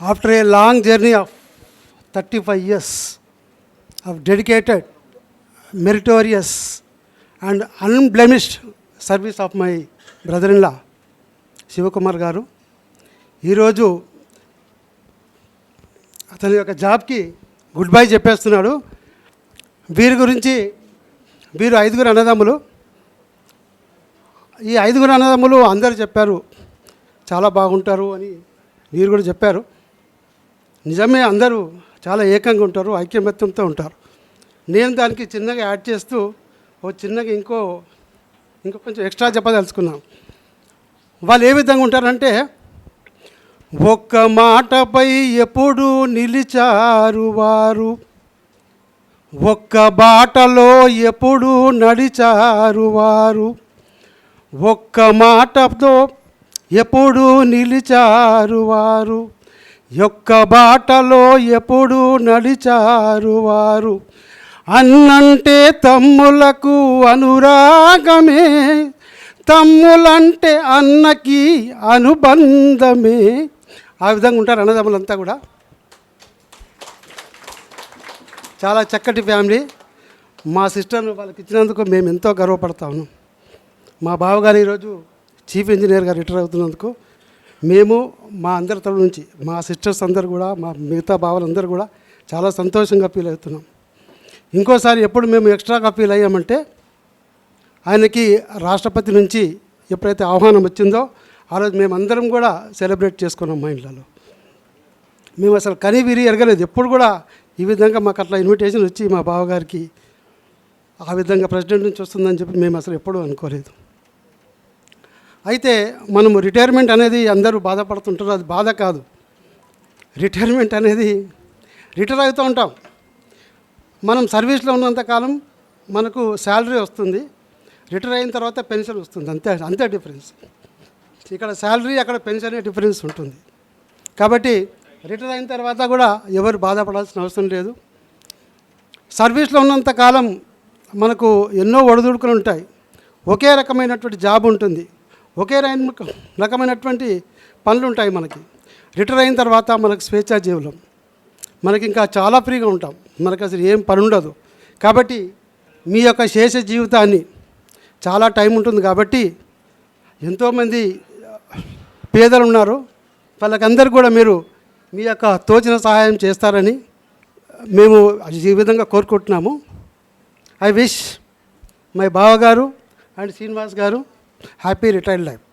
After a long journey of thirty five years of dedicated meritorious and unblemished service of my brother Indla Sivakumar garu ఈరోజు అతని యొక్క జాబ్కి good bye చెప్పేస్తున్నాడు. వీరి గురించి వీరు ఐదుగురు అన్నదమ్ములు. ఈ ఐదుగురు అన్నదమ్ములు అందరూ చెప్పారు చాలా బాగుంటారు అని వీరు కూడా చెప్పారు. నిజమే అందరూ చాలా ఏకంగా ఉంటారు ఐక్యమత్యంతో ఉంటారు. నేను దానికి చిన్నగా యాడ్ చేస్తూ ఓ చిన్నగా ఇంకో ఇంకో కొంచెం ఎక్స్ట్రా చెప్పదలుచుకున్నాను. వాళ్ళు ఏ విధంగా ఉంటారంటే ఒక్క మాటపై ఎప్పుడు నిలిచారు వారు? ఒక్క బాటలో ఎప్పుడు నడిచారు వారు? ఒక్క మాటతో ఎప్పుడు నిలిచారు వారు? యొక్క బాటలో ఎప్పుడు నడిచారు వారు? అన్నంటే తమ్ములకు అనురాగమే తమ్ములంటే అన్నకి అనుబంధమే. ఆ విధంగా ఉంటారు అన్నదమ్ములంతా కూడా. చాలా చక్కటి ఫ్యామిలీ. మా సిస్టర్ను వాళ్ళకి ఇచ్చినందుకు మేము ఎంతో గర్వపడతాము మా బావగారు ఈరోజు చీఫ్ ఇంజనీర్గా రిటైర్ అవుతున్నందుకు మేము మా అందరి తరపు నుంచి మా సిస్టర్స్ అందరు కూడా మా మిగతా బావలందరూ కూడా చాలా సంతోషంగా ఫీల్ అవుతున్నాం. ఇంకోసారి ఎప్పుడు మేము ఎక్స్ట్రాగా ఫీల్ అయ్యామంటే ఆయనకి రాష్ట్రపతి నుంచి ఎప్పుడైతే ఆహ్వానం వచ్చిందో ఆ రోజు మేమందరం కూడా సెలబ్రేట్ చేసుకున్నాం మా ఇంట్లో మేము అసలు కని విరి ఎరగలేదు. ఎప్పుడు కూడా ఈ విధంగా మాకు అట్లా ఇన్విటేషన్ వచ్చి మా బావగారికి ఆ విధంగా ప్రెసిడెంట్ నుంచి వస్తుందని చెప్పి మేము అసలు ఎప్పుడూ అనుకోలేదు. అయితే మనము రిటైర్మెంట్ అనేది అందరూ బాధపడుతుంటారు. అది బాధ కాదు. రిటైర్మెంట్ అనేది రిటైర్ అవుతూ ఉంటాం. మనం సర్వీస్లో ఉన్నంతకాలం మనకు శాలరీ వస్తుంది. రిటైర్ అయిన తర్వాత పెన్షన్ వస్తుంది. అంతే అంతే డిఫరెన్స్ ఇక్కడ శాలరీ అక్కడ పెన్షన్ డిఫరెన్స్ ఉంటుంది. కాబట్టి రిటైర్ అయిన తర్వాత కూడా ఎవరు బాధపడాల్సిన అవసరం లేదు. సర్వీస్లో ఉన్నంతకాలం మనకు ఎన్నో ఒడిదుడుకులు ఉంటాయి. ఒకే రకమైనటువంటి జాబ్ ఉంటుంది. ఒకే రకం- రకమైనటువంటి పనులు ఉంటాయి మనకి. రిటైర్ అయిన తర్వాత మనకు స్వేచ్ఛా జీవులం. మనకి ఇంకా చాలా ఫ్రీగా ఉంటాం. మనకు అసలు ఏం పని ఉండదు కాబట్టి మీ యొక్క శేష జీవితాన్ని చాలా టైం ఉంటుంది కాబట్టి ఎంతోమంది పేదలు ఉన్నారు వాళ్ళకందరూ కూడా మీరు మీ యొక్క తోచిన సహాయం చేస్తారని మేము ఈ విధంగా కోరుకుంటున్నాము. ఐ విష్ మై బావగారు and Srinivas garu Happy retired life.